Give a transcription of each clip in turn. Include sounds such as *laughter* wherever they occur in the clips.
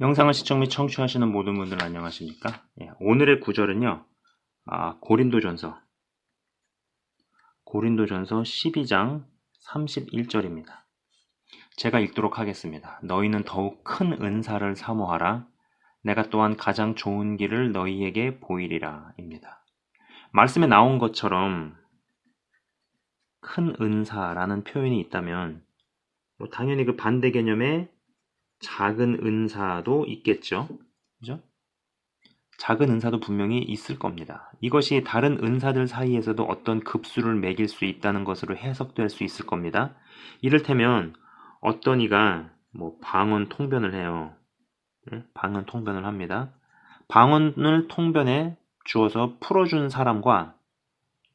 영상을 시청 및 청취하시는 모든 분들 안녕하십니까? 예, 오늘의 구절은요, 아, 고린도전서, 고린도전서 12장 31절입니다. 제가 읽도록 하겠습니다. 너희는 더욱 큰 은사를 사모하라. 내가 또한 가장 좋은 길을 너희에게 보이리라. 입니다. 말씀에 나온 것처럼 큰 은사라는 표현이 있다면, 뭐 당연히 그 반대 개념의 작은 은사도 있겠죠. 그죠? 작은 은사도 분명히 있을 겁니다. 이것이 다른 은사들 사이에서도 어떤 급수를 매길 수 있다는 것으로 해석될 수 있을 겁니다. 이를테면 어떤 이가 뭐 방언 통변을 해요. 예? 방언 통변을 합니다. 방언을 통변해 주어서 풀어준 사람과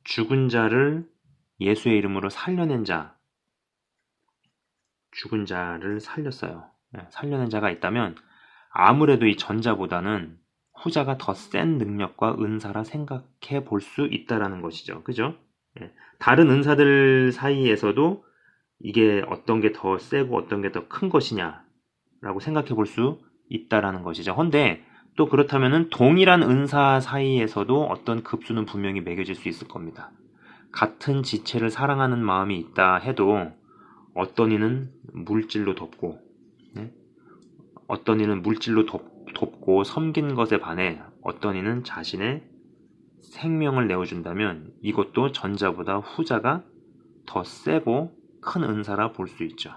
죽은 자를 예수의 이름으로 살려낸 자, 죽은 자를 살렸어요. 예, 살려낸 자가 있다면 아무래도 이 전자보다는 후자가 더 센 능력과 은사라 생각해 볼 수 있다라는 것이죠. 그죠? 예, 다른 은사들 사이에서도 이게 어떤 게 더 세고 어떤 게 더 큰 것이냐라고 생각해 볼 수 있다라는 것이죠. 헌데 또 그렇다면은 동일한 은사 사이에서도 어떤 급수는 분명히 매겨질 수 있을 겁니다. 같은 지체를 사랑하는 마음이 있다 해도 어떤 이는 물질로 덮고 네? 어떤 이는 물질로 돕, 돕고 섬긴 것에 반해 어떤 이는 자신의 생명을 내어준다면 이것도 전자보다 후자가 더 세고 큰 은사라 볼 수 있죠.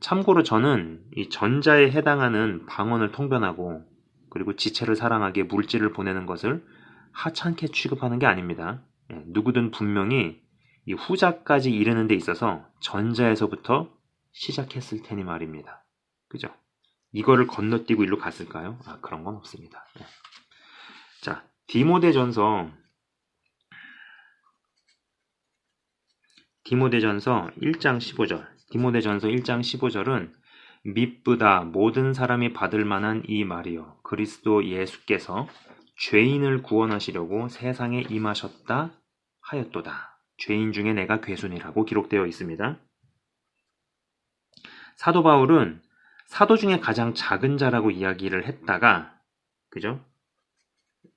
참고로 저는 이 전자에 해당하는 방언을 통변하고 그리고 지체를 사랑하기에 물질을 보내는 것을 하찮게 취급하는 게 아닙니다. 예, 누구든 분명히 이 후자까지 이르는 데 있어서 전자에서부터 시작했을 테니 말입니다. 그죠? 이거를 건너뛰고 일로 갔을까요? 아, 그런 건 없습니다. 네. 자, 디모데 전서 디모데 전서 1장 15절. 디모데 전서 1장 15절은 미쁘다 모든 사람이 받을 만한 이 말이요 그리스도 예수께서 죄인을 구원하시려고 세상에 임하셨다 하였도다. 죄인 중에 내가 괴순이라고 기록되어 있습니다. 사도 바울은 사도 중에 가장 작은 자라고 이야기를 했다가 그죠?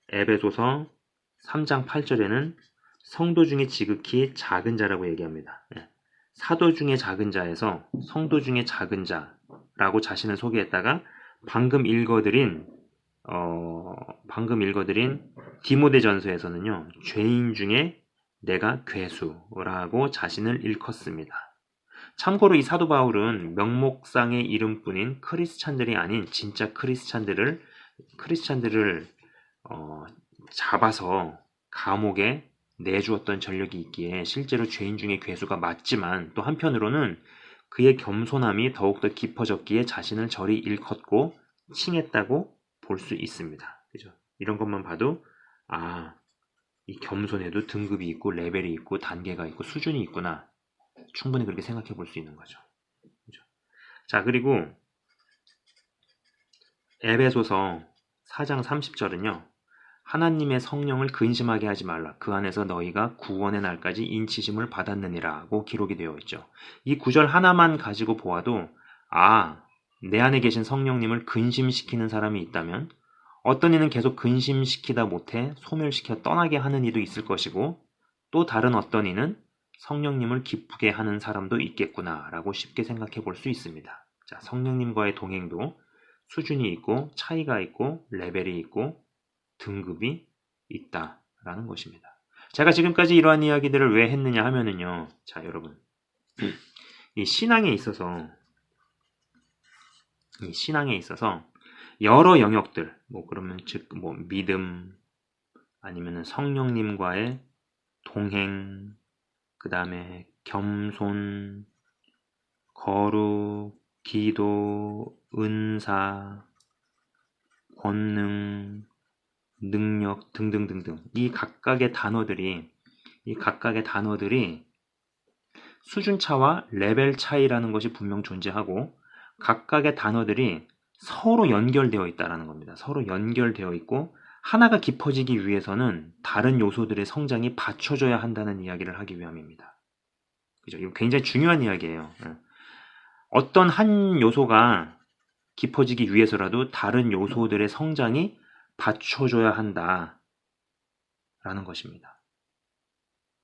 에베소서 3장 8절에는 성도 중에 지극히 작은 자라고 얘기합니다. 예. 사도 중에 작은 자에서 성도 중에 작은 자라고 자신을 소개했다가 방금 읽어드린 어, 방금 읽어드린 디모데전서에서는요 죄인 중에 내가 괴수라고 자신을 일컫습니다. 참고로 이 사도 바울은 명목상의 이름뿐인 크리스찬들이 아닌 진짜 크리스찬들을 크리스찬들을 어, 잡아서 감옥에 내주었던 전력이 있기에 실제로 죄인 중에 괴수가 맞지만 또 한편으로는 그의 겸손함이 더욱더 깊어졌기에 자신을 저리 일컫고 칭했다고 볼 수 있습니다. 그죠? 이런 것만 봐도 아, 이 겸손에도 등급이 있고 레벨이 있고 단계가 있고 수준이 있구나. 충분히 그렇게 생각해 볼 수 있는 거죠. 그죠? 자, 그리고 에베소서 4장 30절은요. 하나님의 성령을 근심하게 하지 말라. 그 안에서 너희가 구원의 날까지 인치심을 받았느니라고 기록이 되어 있죠. 이 구절 하나만 가지고 보아도 아, 내 안에 계신 성령님을 근심시키는 사람이 있다면 어떤 이는 계속 근심시키다 못해 소멸시켜 떠나게 하는 이도 있을 것이고 또 다른 어떤 이는 성령님을 기쁘게 하는 사람도 있겠구나라고 쉽게 생각해 볼 수 있습니다. 자, 성령님과의 동행도 수준이 있고 차이가 있고 레벨이 있고 등급이 있다라는 것입니다. 제가 지금까지 이러한 이야기들을 왜 했느냐 하면은요. 자, 여러분. 이 신앙에 있어서 이 신앙에 있어서 여러 영역들, 뭐 그러면 즉 뭐 믿음 아니면은 성령님과의 동행, 그 다음에 겸손, 거룩, 기도, 은사, 권능, 능력 등등등등 이 각각의 단어들이 이 각각의 단어들이 수준차와 레벨 차이라는 것이 분명 존재하고 각각의 단어들이 서로 연결되어 있다는 겁니다. 서로 연결되어 있고 하나가 깊어지기 위해서는 다른 요소들의 성장이 받쳐줘야 한다는 이야기를 하기 위함입니다. 그죠? 이거 굉장히 중요한 이야기예요. 예. 어떤 한 요소가 깊어지기 위해서라도 다른 요소들의 성장이 받쳐줘야 한다. 라는 것입니다.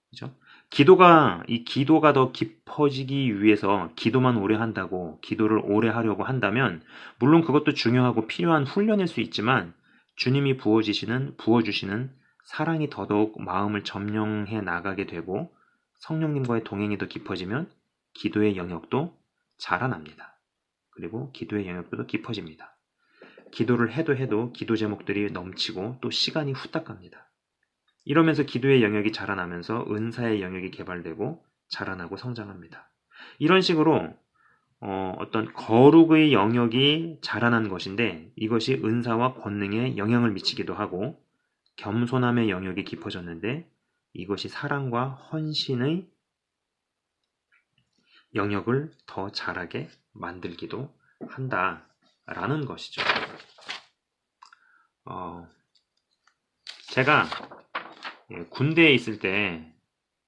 그죠? 기도가, 이 기도가 더 깊어지기 위해서 기도만 오래 한다고, 기도를 오래 하려고 한다면, 물론 그것도 중요하고 필요한 훈련일 수 있지만, 주님이 부어지시는, 부어주시는 사랑이 더더욱 마음을 점령해 나가게 되고, 성령님과의 동행이 더 깊어지면, 기도의 영역도 자라납니다. 그리고 기도의 영역도 더 깊어집니다. 기도를 해도 해도 기도 제목들이 넘치고 또 시간이 후딱 갑니다. 이러면서 기도의 영역이 자라나면서 은사의 영역이 개발되고 자라나고 성장합니다. 이런 식으로 어, 떤 거룩의 영역이 자라난 것인데 이것이 은사와 권능에 영향을 미치기도 하고 겸손함의 영역이 깊어졌는데 이것이 사랑과 헌신의 영역을 더 잘하게 만들기도 한다라는 것이죠. 어, 제가 예, 군대에 있을 때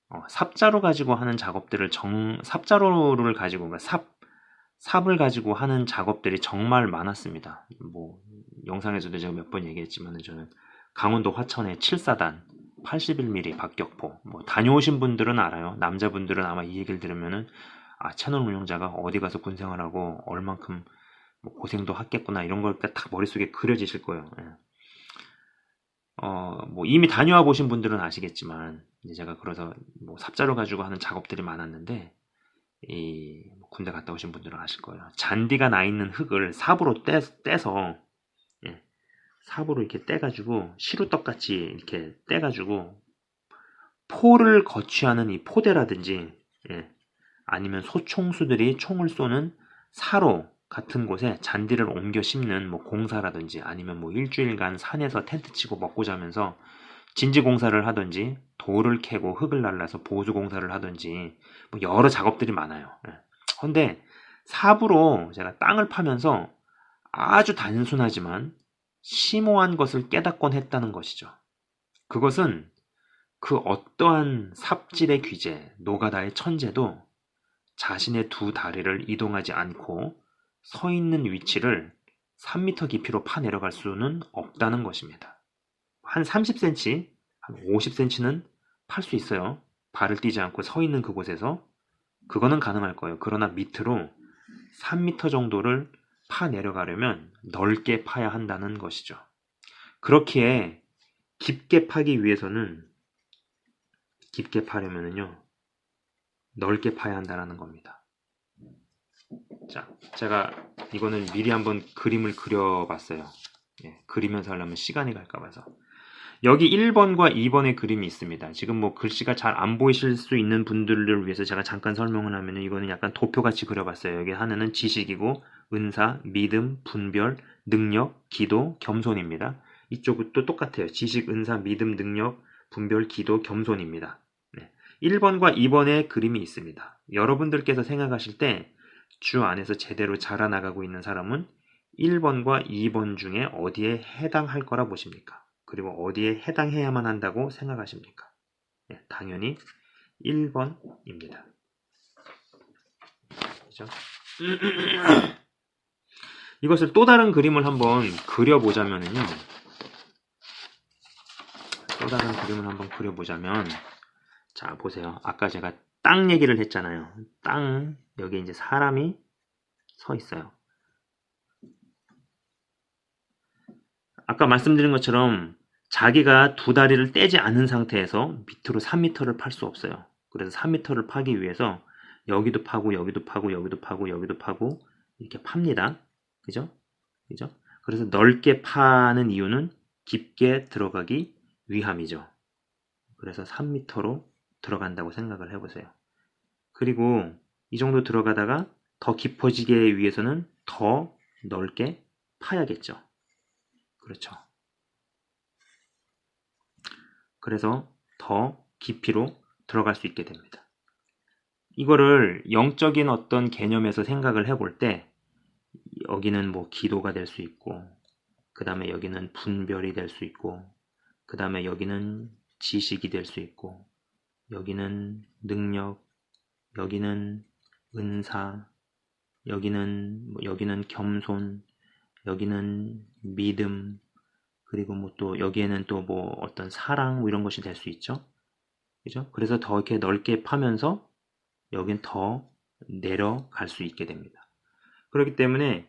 어, 삽자루 가지고 하는 작업들을 정 삽자루를 가지고 그러니까 삽 삽을 가지고 하는 작업들이 정말 많았습니다. 뭐 영상에서도 제가 몇 번 얘기했지만 저는 강원도 화천의 7사단 81mm 박격포 뭐 다녀오신 분들은 알아요. 남자분들은 아마 이 얘기를 들으면은 아 채널 운영자가 어디 가서 군생활하고 얼만큼 뭐 고생도 했겠구나 이런 걸딱 머릿속에 그려지실 거예요. 예. 어, 뭐 이미 다녀와 보신 분들은 아시겠지만 이제 제가 그래서 뭐 삽자루 가지고 하는 작업들이 많았는데 이 군대 갔다 오신 분들은 아실 거예요. 잔디가 나 있는 흙을 삽으로 떼, 떼서 예, 삽으로 이렇게 떼가지고 시루떡같이 이렇게 떼가지고 포를 거취하는 이 포대라든지 예, 아니면 소총수들이 총을 쏘는 사로 같은 곳에 잔디를 옮겨 심는 뭐 공사라든지 아니면 뭐 일주일간 산에서 텐트 치고 먹고 자면서 진지 공사를 하든지 돌을 캐고 흙을 날라서 보수 공사를 하든지 뭐 여러 작업들이 많아요. 그 예. 삽으로 제가 땅을 파면서 아주 단순하지만 심오한 것을 깨닫곤 했다는 것이죠. 그것은 그 어떠한 삽질의 귀재, 노가다의 천재도 자신의 두 다리를 이동하지 않고 서 있는 위치를 3m 깊이로 파 내려갈 수는 없다는 것입니다. 한 30cm, 한 50cm는 팔 수 있어요. 발을 띄지 않고 서 있는 그곳에서 그거는 가능할 거예요. 그러나 밑으로 3m 정도를 파 내려가려면 넓게 파야 한다는 것이죠. 그렇기에 깊게 파기 위해서는 깊게 파려면요 넓게 파야 한다는 겁니다. 자, 제가 이거는 미리 한번 그림을 그려봤어요. 예, 그리면서 하려면 시간이 갈까 봐서. 여기 1번과 2번의 그림이 있습니다. 지금 뭐 글씨가 잘 안 보이실 수 있는 분들을 위해서 제가 잠깐 설명을 하면 이거는 약간 도표같이 그려봤어요. 여기 하나는 지식이고 은사, 믿음, 분별, 능력, 기도, 겸손입니다. 이쪽도 똑같아요. 지식, 은사, 믿음, 능력, 분별, 기도, 겸손입니다. 네. 1번과 2번의 그림이 있습니다. 여러분들께서 생각하실 때 주 안에서 제대로 자라나가고 있는 사람은 1번과 2번 중에 어디에 해당할 거라 보십니까? 그리고 어디에 해당해야만 한다고 생각하십니까? 네, 당연히 1번입니다. 그죠? *clears throat* 이것을 또 다른 그림을 한번 그려보자면요. 또 다른 그림을 한번 그려보자면, 자, 보세요. 아까 제가 땅 얘기를 했잖아요. 땅, 여기 이제 사람이 서 있어요. 아까 말씀드린 것처럼 자기가 두 다리를 떼지 않은 상태에서 밑으로 3m를 팔 수 없어요. 그래서 3m를 파기 위해서 여기도 파고 여기도 파고 여기도 파고 여기도 파고 이렇게 팝니다. 그죠? 그죠? 그래서 넓게 파는 이유는 깊게 들어가기 위함이죠. 그래서 3m로 들어간다고 생각을 해보세요. 그리고 이 정도 들어가다가 더 깊어지게 위해서는 더 넓게 파야겠죠. 그렇죠. 그래서 더 깊이로 들어갈 수 있게 됩니다. 이거를 영적인 어떤 개념에서 생각을 해볼 때 여기는 뭐 기도가 될 수 있고 그 다음에 여기는 분별이 될 수 있고 그 다음에 여기는 지식이 될 수 있고 여기는 능력, 여기는 은사, 여기는 뭐 여기는 겸손, 여기는 믿음, 그리고 뭐 또 여기에는 또 뭐 어떤 사랑 뭐 이런 것이 될 수 있죠. 그죠? 그래서 더 이렇게 넓게 파면서 여긴 더 내려갈 수 있게 됩니다. 그렇기 때문에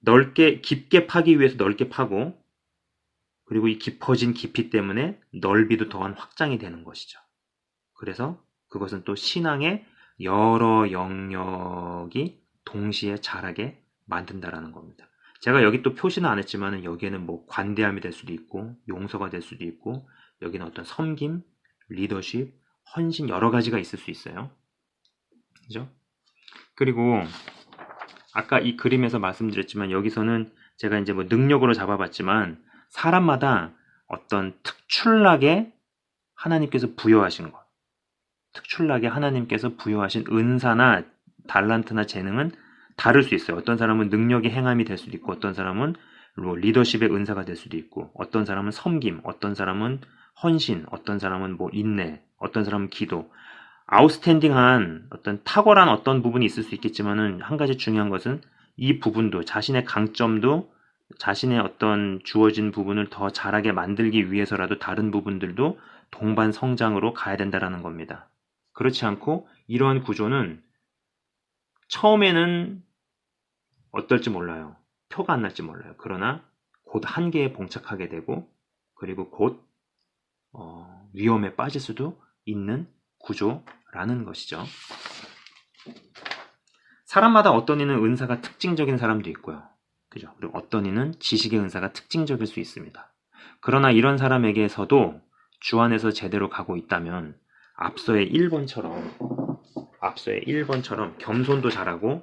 넓게 깊게 파기 위해서 넓게 파고 그리고 이 깊어진 깊이 때문에 넓이도 더한 확장이 되는 것이죠. 그래서 그것은 또 신앙의 여러 영역이 동시에 자라게 만든다라는 겁니다. 제가 여기 또 표시는 안 했지만 여기에는 뭐 관대함이 될 수도 있고 용서가 될 수도 있고 여기는 어떤 섬김, 리더십, 헌신 여러 가지가 있을 수 있어요. 그죠? 그리고 아까 이 그림에서 말씀드렸지만 여기서는 제가 이제 뭐 능력으로 잡아봤지만 사람마다 어떤 특출나게 하나님께서 부여하신 것, 특출나게 하나님께서 부여하신 은사나 달란트나 재능은 다를 수 있어요. 어떤 사람은 능력의 행함이 될 수도 있고, 어떤 사람은 뭐 리더십의 은사가 될 수도 있고, 어떤 사람은 섬김, 어떤 사람은 헌신, 어떤 사람은 뭐 인내, 어떤 사람은 기도. 아웃스탠딩한 어떤 탁월한 어떤 부분이 있을 수 있겠지만은 한 가지 중요한 것은 이 부분도 자신의 강점도 자신의 어떤 주어진 부분을 더 잘하게 만들기 위해서라도 다른 부분들도 동반 성장으로 가야 된다라는 겁니다. 그렇지 않고 이러한 구조는 처음에는 어떨지 몰라요. 표가 안 날지 몰라요. 그러나 곧 한계에 봉착하게 되고 그리고 곧 어, 위험에 빠질 수도 있는 구조라는 것이죠. 사람마다 어떤 이는 은사가 특징적인 사람도 있고요. 그죠? 그리고 어떤 이는 지식의 은사가 특징적일 수 있습니다. 그러나 이런 사람에게서도 주 안에서 제대로 가고 있다면 앞서의 1번처럼 앞서의 1번처럼 겸손도 잘하고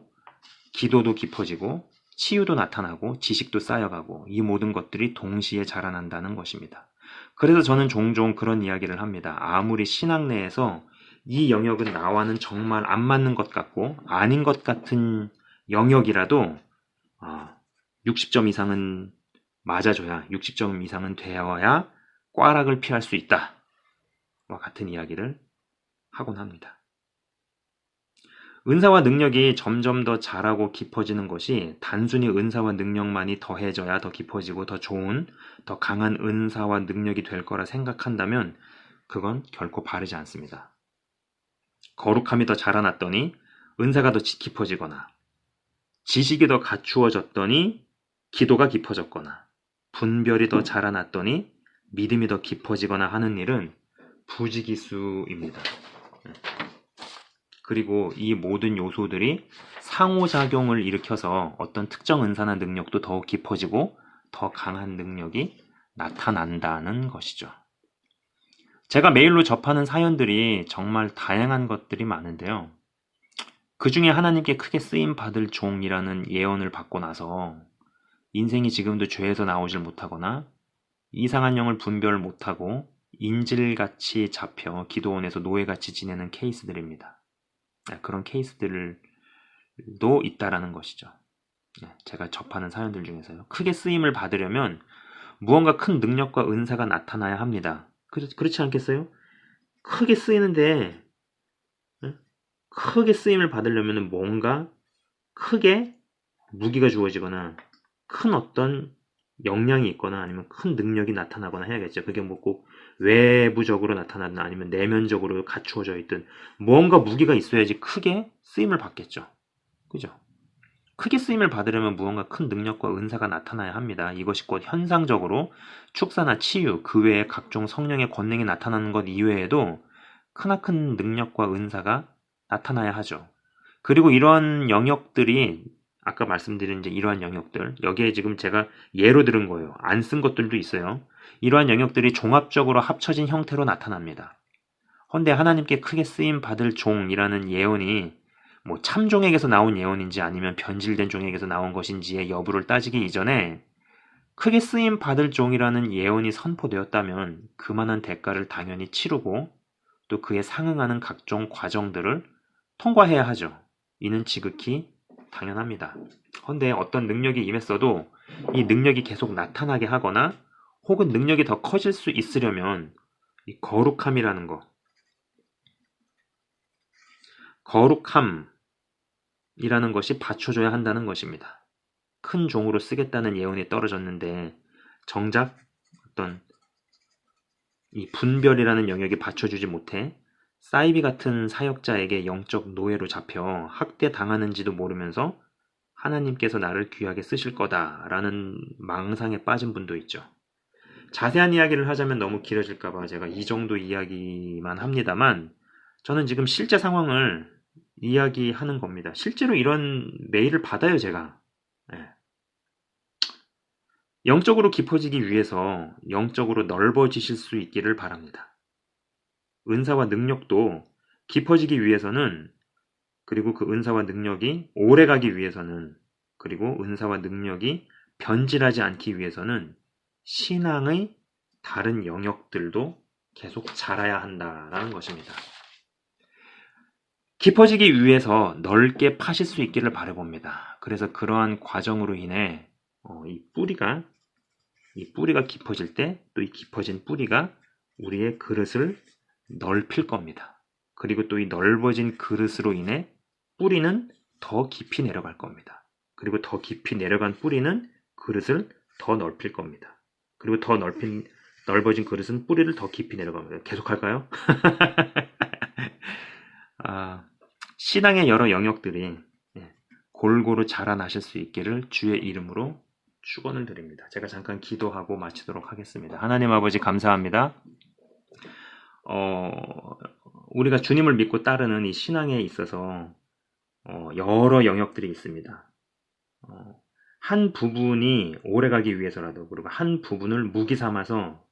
기도도 깊어지고 치유도 나타나고 지식도 쌓여가고 이 모든 것들이 동시에 자라난다는 것입니다. 그래서 저는 종종 그런 이야기를 합니다. 아무리 신앙 내에서 이 영역은 나와는 정말 안 맞는 것 같고 아닌 것 같은 영역이라도 60점 아, 이상은 맞아줘야 60점 이상은 되어야 꽈락을 피할 수 있다. 와 같은 이야기를 하곤 합니다. 은사와 능력이 점점 더 잘하고 깊어지는 것이 단순히 은사와 능력만이 더해져야 더 깊어지고 더 좋은, 더 강한 은사와 능력이 될 거라 생각한다면 그건 결코 바르지 않습니다. 거룩함이 더 자라났더니 은사가 더 깊어지거나 지식이 더 갖추어졌더니 기도가 깊어졌거나 분별이 더 자라났더니 믿음이 더 깊어지거나 하는 일은 부지기수입니다. 그리고 이 모든 요소들이 상호작용을 일으켜서 어떤 특정 은사나 능력도 더욱 깊어지고 더 강한 능력이 나타난다는 것이죠. 제가 메일로 접하는 사연들이 정말 다양한 것들이 많은데요. 그 중에 하나님께 크게 쓰임 받을 종이라는 예언을 받고 나서 인생이 지금도 죄에서 나오질 못하거나 이상한 영을 분별 못하고 인질같이 잡혀 기도원에서 노예같이 지내는 케이스들입니다. 네, 그런 케이스들도 있다라는 것이죠. 네, 제가 접하는 사연들 중에서요. 크게 쓰임을 받으려면 무언가 큰 능력과 은사가 나타나야 합니다. 그렇지 않겠어요? 크게 쓰이는데 네? 크게 쓰임을 받으려면 뭔가 크게 무기가 주어지거나 큰 어떤 역량이 있거나 아니면 큰 능력이 나타나거나 해야겠죠. 그게 뭐 꼭 외부적으로 나타나든 아니면 내면적으로 갖추어져 있든 무언가 무기가 있어야지 크게 쓰임을 받겠죠. 그죠? 크게 쓰임을 받으려면 무언가 큰 능력과 은사가 나타나야 합니다. 이것이 곧 현상적으로 축사나 치유, 그 외에 각종 성령의 권능이 나타나는 것 이외에도 크나큰 능력과 은사가 나타나야 하죠. 그리고 이러한 영역들이 아까 말씀드린 이제 이러한 영역들 여기에 지금 제가 예로 들은 거예요. 안 쓴 것들도 있어요. 이러한 영역들이 종합적으로 합쳐진 형태로 나타납니다. 헌데 하나님께 크게 쓰임 받을 종이라는 예언이 뭐 참종에게서 나온 예언인지 아니면 변질된 종에게서 나온 것인지의 여부를 따지기 이전에 크게 쓰임 받을 종이라는 예언이 선포되었다면 그만한 대가를 당연히 치르고 또 그에 상응하는 각종 과정들을 통과해야 하죠. 이는 지극히 당연합니다. 헌데 어떤 능력이 임했어도 이 능력이 계속 나타나게 하거나 혹은 능력이 더 커질 수 있으려면 이 거룩함이라는 거 거룩함이라는 것이 받쳐줘야 한다는 것입니다. 큰 종으로 쓰겠다는 예언이 떨어졌는데 정작 어떤 이 분별이라는 영역이 받쳐주지 못해 사이비 같은 사역자에게 영적 노예로 잡혀 학대 당하는지도 모르면서 하나님께서 나를 귀하게 쓰실 거다라는 망상에 빠진 분도 있죠. 자세한 이야기를 하자면 너무 길어질까봐 제가 이 정도 이야기만 합니다만 저는 지금 실제 상황을 이야기하는 겁니다. 실제로 이런 메일을 받아요, 제가. 예. 영적으로 깊어지기 위해서 영적으로 넓어지실 수 있기를 바랍니다. 은사와 능력도 깊어지기 위해서는 그리고 그 은사와 능력이 오래 가기 위해서는 그리고 은사와 능력이 변질하지 않기 위해서는 신앙의 다른 영역들도 계속 자라야 한다라는 것입니다. 깊어지기 위해서 넓게 파실 수 있기를 바라봅니다. 그래서 그러한 과정으로 인해 어, 이 뿌리가 이 뿌리가 깊어질 때 또 이 깊어진 뿌리가 우리의 그릇을 넓힐 겁니다. 그리고 또 이 넓어진 그릇으로 인해 뿌리는 더 깊이 내려갈 겁니다. 그리고 더 깊이 내려간 뿌리는 그릇을 더 넓힐 겁니다. 그리고 더 넓힌 넓어진 그릇은 뿌리를 더 깊이 내려갑니다. 계속 할까요? *laughs* 아, 신앙의 여러 영역들이 예, 골고루 자라나실 수 있기를 주의 이름으로 축원을 드립니다. 제가 잠깐 기도하고 마치도록 하겠습니다. 하나님 아버지 감사합니다. 어, 우리가 주님을 믿고 따르는 이 신앙에 있어서 어, 여러 영역들이 있습니다. 어, 한 부분이 오래가기 위해서라도 그리고 한 부분을 무기 삼아서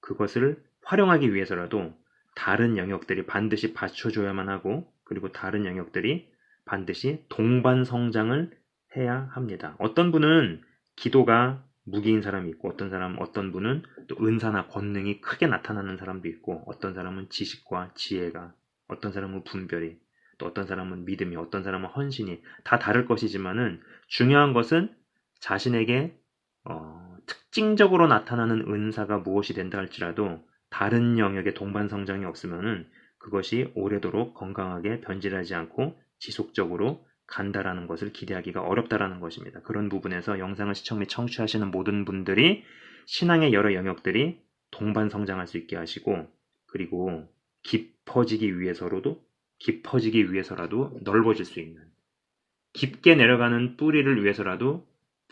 그것을 활용하기 위해서라도 다른 영역들이 반드시 받쳐줘야만 하고 그리고 다른 영역들이 반드시 동반 성장을 해야 합니다. 어떤 분은 기도가 무기인 사람이 있고 어떤 사람 어떤 분은 또 은사나 권능이 크게 나타나는 사람도 있고 어떤 사람은 지식과 지혜가 어떤 사람은 분별이 또 어떤 사람은 믿음이 어떤 사람은 헌신이 다 다를 것이지만은 중요한 것은 자신에게 어, 특징적으로 나타나는 은사가 무엇이 된다 할지라도 다른 영역의 동반 성장이 없으면은 그것이 오래도록 건강하게 변질하지 않고 지속적으로 간다라는 것을 기대하기가 어렵다라는 것입니다. 그런 부분에서 영상을 시청 및 청취하시는 모든 분들이 신앙의 여러 영역들이 동반 성장할 수 있게 하시고 그리고 깊어지기 위해서로도 깊어지기 위해서라도 넓어질 수 있는 깊게 내려가는 뿌리를 위해서라도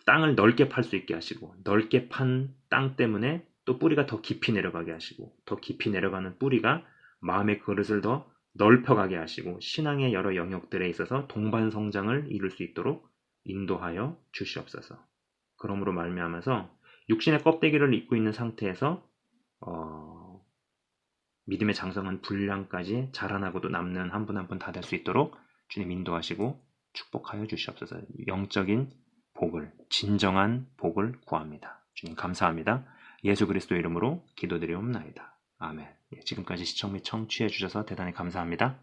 땅을 넓게 팔 수 있게 하시고 넓게 판 땅 때문에 또 뿌리가 더 깊이 내려가게 하시고 더 깊이 내려가는 뿌리가 마음의 그릇을 더 넓혀가게 하시고 신앙의 여러 영역들에 있어서 동반 성장을 이룰 수 있도록 인도하여 주시옵소서. 그러므로 말미암아서 육신의 껍데기를 입고 있는 상태에서 어, 믿음의 장성은 분량까지 자라나고도 남는 한 분 한 분 다 될 수 있도록 주님 인도하시고 축복하여 주시옵소서. 영적인 복을 진정한 복을 구합니다. 주님 감사합니다. 예수 그리스도 이름으로 기도드리옵나이다. 아멘. 예, 지금까지 시청 및 청취해 주셔서 대단히 감사합니다.